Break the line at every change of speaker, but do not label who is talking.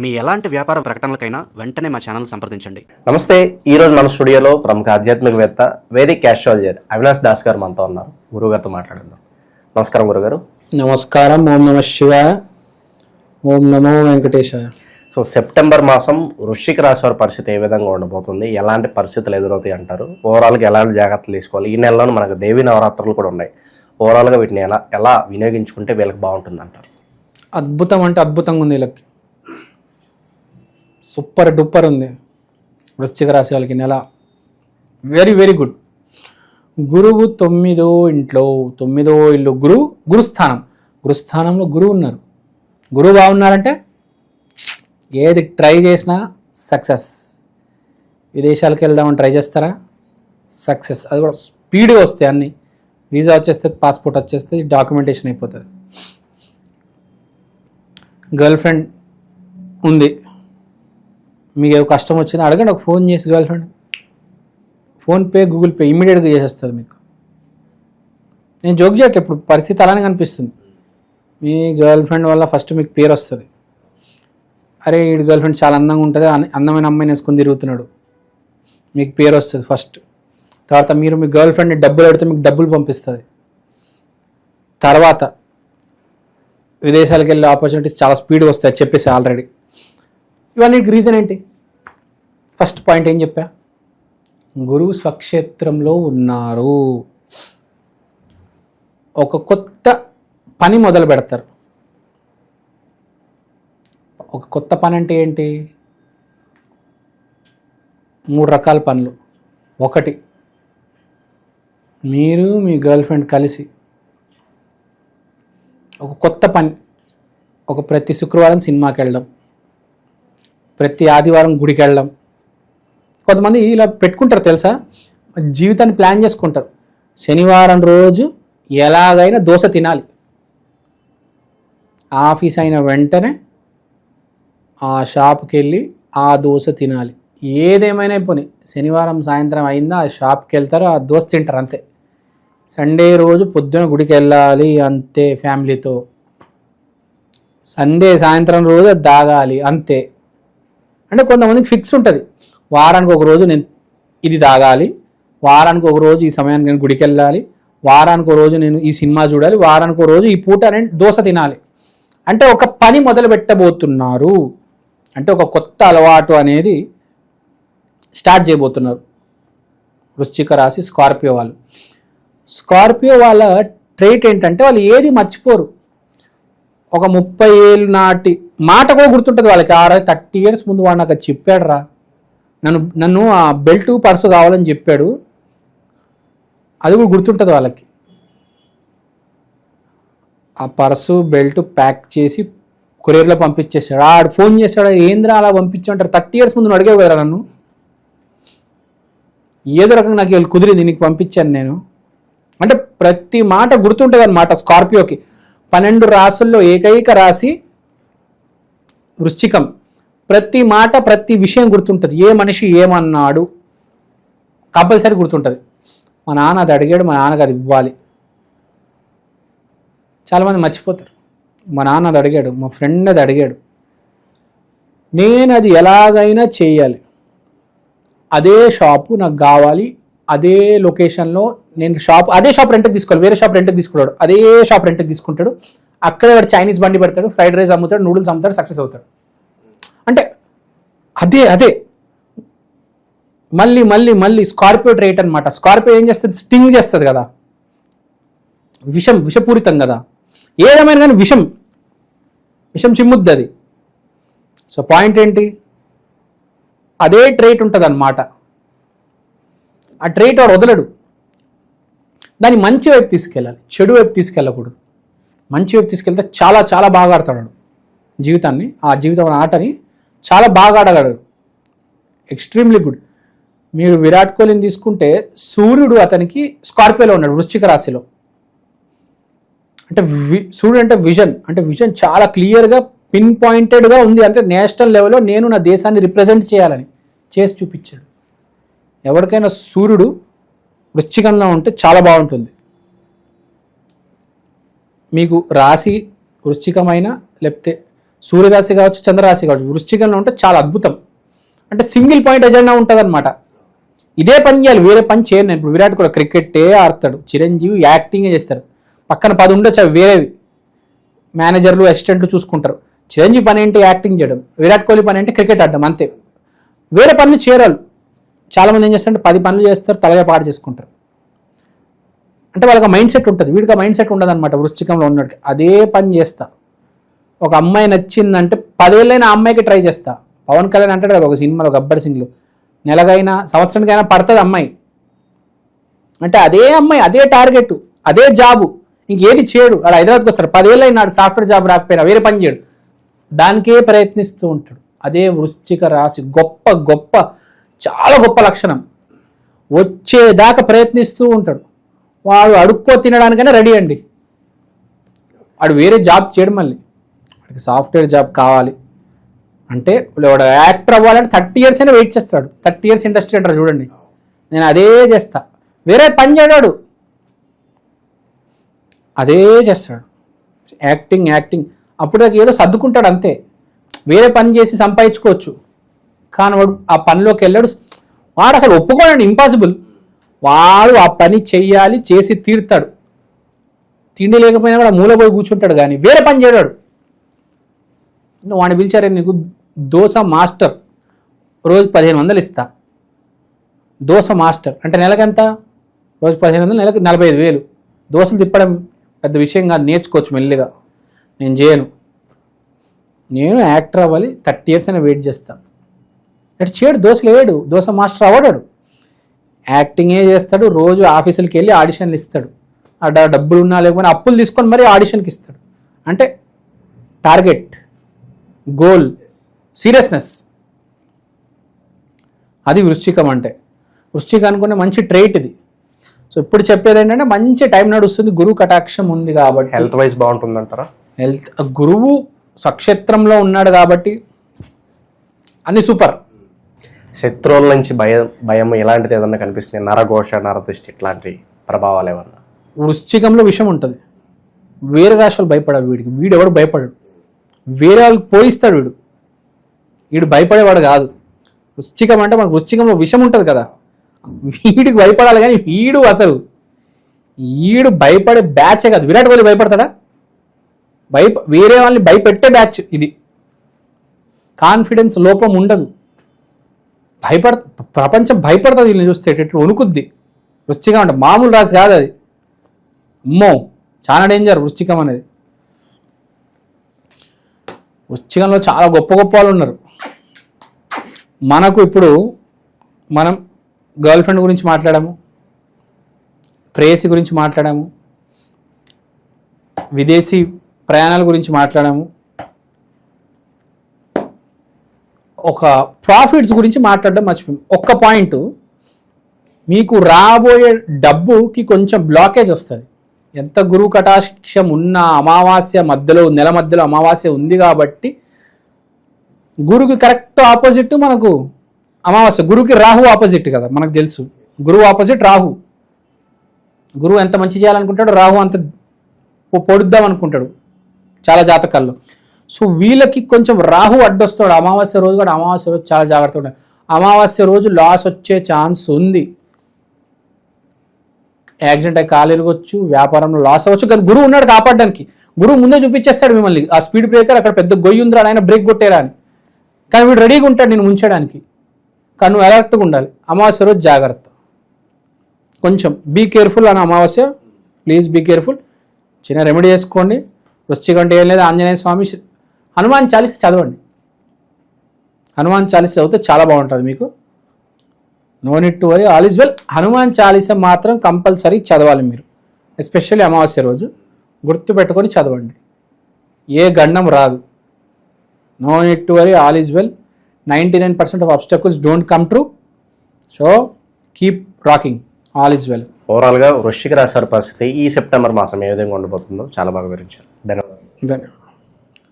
మీ ఎలాంటి వ్యాపార ప్రకటనలకైనా వెంటనే మా ఛానల్ సంప్రదించండి.
నమస్తే ఈ రోజు మన స్టూడియోలో ప్రముఖ ఆధ్యాత్మికవేత్త వేదిక్ క్యాస్ట్రాలజర్ అవినాష్ దాస్ గారు మనతో ఉన్నారు. గురుగారితో మాట్లాడదాం నమస్కారం గురుగారు.
నమస్కారం ఓం నమ శివాయ. ఓం నమో వెంకటేశాయ.
సో సెప్టెంబర్ మాసం వృశ్చిక రాశి వారి పరిస్థితి ఏ విధంగా ఉండబోతుంది? ఎలాంటి పరిస్థితులు ఎదురవుతాయి అంటారు? ఓవరాల్గా ఎలాంటి జాగ్రత్తలు తీసుకోవాలి? ఈ నెలలో మనకు దేవి నవరాత్రులు కూడా ఉన్నాయి. ఓవరాల్గా వీటిని ఎలా ఎలా వినియోగించుకుంటే వీళ్ళకి బాగుంటుంది అంటారు
అద్భుతం అంటే అద్భుతంగా ఉంది వీళ్ళకి. సూపర్ డూపర్ ఉంది. వృశ్చిక రాశి వాళ్ళకి నెల. వెరీ వెరీ గుడ్ గురువు తొమ్మిదో ఇంట్లో తొమ్మిదో ఇల్లు. గురు గురుస్థానం. గురుస్థానంలో గురువు ఉన్నారు. గురువు బాగున్నారంటే ఏది ట్రై చేసినా సక్సెస్. విదేశాలకు వెళ్దామని ట్రై చేస్తారా? సక్సెస్. అది కూడా స్పీడ్గా వస్తాయి అన్నీ. వీసా వచ్చేస్తే పాస్పోర్ట్ వచ్చేస్తే డాక్యుమెంటేషన్ అయిపోతుంది. గర్ల్ ఫ్రెండ్ ఉంది. మీకు ఏదో కష్టం వచ్చినా అడగండి ఒక ఫోన్ చేసి girlfriend. PhonePe Google Pay ఇమ్మీడియట్గా చేసేస్తుంది మీకు. నేను జోక్ చేయట్లేదు ఇప్పుడు పరిస్థితి అలానే కనిపిస్తుంది. మీ గర్ల్ ఫ్రెండ్ వల్ల ఫస్ట్ మీకు పేరు వస్తుంది. అరే ఈ గర్ల్ ఫ్రెండ్ చాలా అందంగా ఉంటుంది అందమైన అమ్మాయిని వేసుకొని తిరుగుతున్నాడు. మీకు పేరు వస్తుంది ఫస్ట్. తర్వాత మీరు మీ గర్ల్ఫ్రెండ్ని డబ్బులు అడిగితే మీకు డబ్బులు పంపిస్తుంది. తర్వాత విదేశాలకు వెళ్ళే ఆపర్చునిటీస్ చాలా స్పీడ్గా వస్తాయి చెప్పేసి ఆల్రెడీ. ఇవన్నీ రీజన్ ఏంటి? ఫస్ట్ పాయింట్ ఏం చెప్పా? గురువు స్వక్షేత్రంలో ఉన్నారు. ఒక కొత్త పని మొదలు పెడతారు. ఒక కొత్త పని అంటే ఏంటి? మూడు రకాల పనులు. ఒకటి మీరు మీ గర్ల్ ఫ్రెండ్ కలిసి ఒక కొత్త పని ఒక ప్రతి శుక్రవారం సినిమాకి వెళ్ళడం. ప్రతి ఆదివారం గుడికి వెళ్ళడం కొంతమంది ఇలా పెట్టుకుంటారు తెలుసా? జీవితాన్ని ప్లాన్ చేసుకుంటారు. శనివారం రోజు ఎలాగైనా దోశ తినాలి. ఆఫీస్ అయిన వెంటనే ఆ షాప్కి వెళ్ళి ఆ దోశ తినాలి. ఏదేమైనా పోనీ శనివారం సాయంత్రం అయిందా ఆ షాప్కి వెళ్తారు ఆ దోశ తింటారు అంతే. సండే రోజు పొద్దున గుడికి వెళ్ళాలి అంతే ఫ్యామిలీతో. సండే సాయంత్రం రోజు తాగాలి అంతే. అంటే కొంతమందికి ఫిక్స్ ఉంటుంది. వారానికి ఒక రోజు నేను ఇది తాగాలి వారానికి ఒక రోజు ఈ సమయానికి నేను గుడికి వెళ్ళాలి వారానికి ఒక రోజు నేను ఈ సినిమా చూడాలి వారానికి ఒక రోజు ఈ పూట నేను దోశ తినాలి. అంటే ఒక పని మొదలు పెట్టబోతున్నారు. అంటే ఒక కొత్త అలవాటు అనేది స్టార్ట్ చేయబోతున్నారు. వృశ్చిక రాశి స్కార్పియో వాళ్ళు. స్కార్పియో వాళ్ళ ట్రేట్ ఏంటంటే వాళ్ళు ఏది మర్చిపోరు. ఒక ముప్పై ఏళ్ళు నాటి మాట కూడా గుర్తుంటుంది వాళ్ళకి. ఆడ థర్టీ ఇయర్స్ ముందు వాడు నాకు చెప్పాడు రా నన్ను నన్ను ఆ బెల్ట్ పర్సు కావాలని చెప్పాడు. అది కూడా గుర్తుంటుంది వాళ్ళకి. ఆ పర్సు బెల్ట్ ప్యాక్ చేసి కొరియర్లో పంపించేసాడు ఆడు ఫోన్ చేశాడు ఏంద్రా అలా పంపించమంటారు థర్టీ ఇయర్స్ ముందు నువ్వు అడిగావు కదా నన్ను? ఏదో రకంగా నాకు వీళ్ళు కుదిరింది నీకు పంపించాను నేను. అంటే ప్రతి మాట గుర్తుంటుంది అనమాట స్కార్పియోకి. పన్నెండు రాసుల్లో ఏకైక రాశి వృశ్చికం. ప్రతి మాట ప్రతి విషయం గుర్తుంటుంది. ఏ మనిషి ఏమన్నాడు? కంపల్సరీ గుర్తుంటుంది. మా నాన్న అది అడిగాడు మా నాన్నకు అది ఇవ్వాలి. చాలామంది మర్చిపోతారు. మా నాన్న అది అడిగాడు మా ఫ్రెండ్ అది అడిగాడు. నేను అది ఎలాగైనా చేయాలి. అదే షాపు నాకు కావాలి అదే లొకేషన్లో నేను షాప్ అదే షాప్ రెంట్కి తీసుకోవాలి. వేరే షాప్ రెంట్కి తీసుకుంటాడు అదే షాప్ రెంట్కి తీసుకుంటాడు. అక్కడే వాడు చైనీస్ బండి పెడతాడు. ఫ్రైడ్ రైస్ అమ్ముతాడు. నూడిల్స్ అమ్ముతాడు. సక్సెస్ అవుతాడు. అంటే అదే అదే. మళ్ళీ మళ్ళీ మళ్ళీ స్కార్పియో ట్రేట్ అనమాట స్కార్పియో ఏం చేస్తుంది? స్టింగ్ చేస్తుంది కదా. విషం విషపూరితం కదా. ఏదేమైనా కానీ విషం. విషం చిమ్ముద్ది అది. సో పాయింట్ ఏంటి? అదే ట్రేట్ ఉంటుంది అనమాట ఆ ట్రేట్ వాడు వదలడు. దాన్ని మంచి వైపు తీసుకెళ్ళాలి. చెడు వైపు తీసుకెళ్ళకూడదు. మంచి వైపు తీసుకెళ్తే చాలా చాలా బాగా ఆడతాడు. జీవితాన్ని ఆ జీవితం ఆటని చాలా బాగా ఆడగలడు. ఎక్స్ట్రీమ్లీ గుడ్ మీరు విరాట్ కోహ్లీని తీసుకుంటే సూర్యుడు అతనికి స్కార్పియోలో ఉన్నాడు వృశ్చిక రాశిలో. అంటే వి- సూర్యుడు అంటే విజన్. అంటే విజన్ చాలా క్లియర్గా పిన్ పాయింటెడ్గా ఉంది. అంటే నేషనల్ లెవెల్లో నేను నా దేశాన్ని రిప్రజెంట్ చేయాలని చేసి చూపించాడు. ఎవరికైనా సూర్యుడు వృశ్చికంలో ఉంటే చాలా బాగుంటుంది. మీకు రాశి వృశ్చికమైన లేకపోతే సూర్యరాశి కావచ్చు చంద్రరాశి కావచ్చు వృశ్చికంలో ఉంటే చాలా అద్భుతం. అంటే సింగిల్ పాయింట్ ఎజెండా ఉంటుంది ఇదే పని చేయాలి వేరే పని చేయను నేను. ఇప్పుడు విరాట్ కూడా క్రికెట్టే ఆడతాడు. చిరంజీవి యాక్టింగే చేస్తాడు పక్కన పది ఉండొచ్చు అవి వేరేవి. మేనేజర్లు అసిస్టెంట్లు చూసుకుంటారు. చిరంజీవి పని ఏంటి? యాక్టింగ్ చేయడం. విరాట్ కోహ్లీ పని ఏంటి? క్రికెట్ ఆడడం అంతే. వేరే పనులు చేరాలి చాలామంది ఏం చేస్తారంటే పది పనులు చేస్తారు తలగా పాడు చేసుకుంటారు. అంటే వాళ్ళకి మైండ్ సెట్ ఉంటుంది. వీడికి మైండ్ సెట్ ఉండదు అనమాట వృశ్చికంలో ఉన్నట్టు అదే పని చేస్తా. ఒక అమ్మాయి నచ్చిందంటే పదేళ్ళైనా అమ్మాయికి ట్రై చేస్తా. పవన్ కళ్యాణ్ అంటాడు కదా ఒక సినిమాలో గబ్బర్ సింగ్లో. నెలగైనా సంవత్సరానికైనా పడుతుంది అమ్మాయి. అంటే అదే అమ్మాయి అదే టార్గెట్ అదే జాబు ఇంకేది చేయడు. ఆడు హైదరాబాద్కి వస్తాడు. పదేళ్ళు అయినాడు సాఫ్ట్వేర్ జాబ్ రాకపోయినా వేరే పని చేయడు. దానికే ప్రయత్నిస్తూ ఉంటాడు. అదే వృశ్చిక రాశి. గొప్ప గొప్ప చాలా గొప్ప లక్షణం. వచ్చేదాకా ప్రయత్నిస్తూ ఉంటాడు. వాడు అడుక్కో తినడానికైనా రెడీ అండి. వాడు వేరే జాబ్ చేయడం మళ్ళీ. వాడికి సాఫ్ట్వేర్ జాబ్ కావాలి. అంటే వాడు యాక్టర్ అవ్వాలంటే థర్టీ ఇయర్స్ అయినా వెయిట్ చేస్తాడు. థర్టీ ఇయర్స్ ఇండస్ట్రీ అంటారు చూడండి. నేను అదే చేస్తా. వేరే పని చేయడాడు అదే చేస్తాడు. Acting acting. అప్పుడు ఏదో సర్దుకుంటాడు అంతే. వేరే పని చేసి సంపాదించుకోవచ్చు. కానీ వాడు ఆ పనిలోకి వెళ్ళాడు. వాడు అసలు ఒప్పుకోడండి ఇంపాసిబుల్ వాడు ఆ పని చెయ్యాలి చేసి తీరుతాడు. తిండి లేకపోయినా కూడా మూల పోయి కూర్చుంటాడు కానీ వేరే పని చేయడాడు వాడిని పిలిచారే నీకు? దోశ మాస్టర్. రోజు పదిహేను వందలు ఇస్తా. దోశ మాస్టర్. అంటే నెలకెంత రోజు పదిహేను వందలు నెలకు నలభై ఐదు వేలు. దోశలు తిప్పడం పెద్ద విషయం కాదు నేర్చుకోవచ్చు మెల్లిగా. నేను చేయను. నేను యాక్టర్ అవ్వాలి థర్టీ ఇయర్స్ అయినా వెయిట్ చేస్తాను అటు చేయడు దోశలు వేయడు దోశ మాస్టర్ అవ్వడాడు. యాక్టింగే చేస్తాడు రోజు ఆఫీసులకి వెళ్ళి ఆడిషన్లు ఇస్తాడు. ఆ డబ్బులు ఉన్నా లేకపోయినా అప్పులు తీసుకొని మరీ ఆడిషన్కి ఇస్తాడు. అంటే టార్గెట్ గోల్ సీరియస్నెస్. అది వృశ్చికం అంటే. వృశ్చికం అనుకునే మంచి ట్రైట్ ఇది. సో ఇప్పుడు చెప్పేది ఏంటంటే మంచి టైం నడుస్తుంది గురువు కటాక్షం ఉంది కాబట్టి.
Health wise బాగుంటుందంటారా?
హెల్త్ గురువు స్వక్షేత్రంలో ఉన్నాడు కాబట్టి అన్ని సూపర్.
శత్రువుల నుంచి భయం భయం ఇలాంటిది ఏదన్నా కనిపిస్తుంది? నరఘోష నరదృష్టి ఇట్లాంటి ప్రభావాలు ఏమన్నా?
వృశ్చికంలో విషయం ఉంటుంది. వేరే రాష్ట్రాలు భయపడాలి వీడికి. వీడు ఎవడు భయపడాడు. వేరే వాళ్ళకి పోయిస్తాడు వీడు. వీడు భయపడేవాడు కాదు. వృశ్చికం అంటే మనకు వృశ్చికంలో విషం ఉంటుంది కదా. వీడికి భయపడాలి కానీ వీడు అసలు. వీడు భయపడే బ్యాచే కాదు. విరాట్ కోహ్లీ భయపడతాడా? భయ వేరే వాళ్ళని భయపెట్టే బ్యాచ్ ఇది. కాన్ఫిడెన్స్ లోపం ఉండదు. భయపడ ప్రపంచం భయపడుతుంది వీళ్ళని చూస్తే ఎటు వణుకుద్ది. వృశ్చికం అంటే మామూలు రాసి కాదు అది. అమ్మో చాలా డేంజర్ వృశ్చికం అనేది. వృశ్చికంలో చాలా గొప్ప గొప్ప వాళ్ళు ఉన్నారు. మనకు ఇప్పుడు మనం గర్ల్ ఫ్రెండ్ గురించి మాట్లాడాము ప్రేయసి గురించి మాట్లాడాము విదేశీ ప్రయాణాల గురించి మాట్లాడాము ఒక ప్రాఫిట్స్ గురించి మాట్లాడడం మర్చిపోయాం. ఒక్క పాయింట్ మీకు రాబోయే డబ్బుకి కొంచెం బ్లాకేజ్ వస్తుంది. ఎంత గురువు కటాక్షం ఉన్న అమావాస్య మధ్యలో నెల మధ్యలో అమావాస్య ఉంది కాబట్టి గురువుకి కరెక్ట్ ఆపోజిట్ మనకు అమావాస్య గురువుకి రాహు ఆపోజిట్ కదా మనకు తెలుసు. గురువు ఆపోజిట్ రాహు. గురువు ఎంత మంచి చేయాలనుకుంటాడో రాహు అంత పొడుద్దాం అనుకుంటాడు చాలా జాతకాల్లో. సో వీళ్ళకి కొంచెం రాహు అడ్డొస్తాడు. అమావాస్య రోజు కూడా అమావాస్య రోజు చాలా జాగ్రత్తగా ఉండాలి. అమావాస్య రోజు లాస్ వచ్చే ఛాన్స్ ఉంది. యాక్సిడెంట్ అయి కాలు వ్యాపారంలో లాస్ అవ్వచ్చు. కానీ గురువు ఉన్నాడు కాపాడడానికి. గురువు ముందే చూపించేస్తాడు మిమ్మల్ని. ఆ స్పీడ్ బ్రేకర్ అక్కడ పెద్ద గొయ్యి ఉందిరా ఆయన బ్రేక్ కొట్టేరా అని. కానీ వీడు రెడీగా ఉంటాడు నేను ఉంచడానికి కానీ నువ్వు అలర్ట్గా ఉండాలి. అమావాస్య రోజు జాగ్రత్త. కొంచెం బీ కేర్ఫుల్ అని అమావాస్య. ప్లీజ్ బీ కేర్ఫుల్ చిన్న రెమెడీ చేసుకోండి వృశ్చిక అంటే ఏం లేదు. ఆంజనేయ స్వామి హనుమాన్ చాలీస చదవండి. హనుమాన్ చాలీస చదివితే చాలా బాగుంటుంది మీకు. No need to worry all is well Hanuman Chalisa మాత్రం కంపల్సరీ చదవాలి మీరు. ఎస్పెషల్లీ అమావాస్య రోజు. గుర్తు పెట్టుకొని చదవండి. ఏ గండం రాదు. No need to worry all is well ninety nine percent of obstacles don't come true so keep rocking all is well
ఓవరాల్గా వృశ్చిక రాశి పరిస్థితి ఈ సెప్టెంబర్ మాసం ఏ విధంగా ఉండబోతుందో చాలా బాగా వివరించారు. ధన్యవాదాలు.
ధన్యవాదాలు.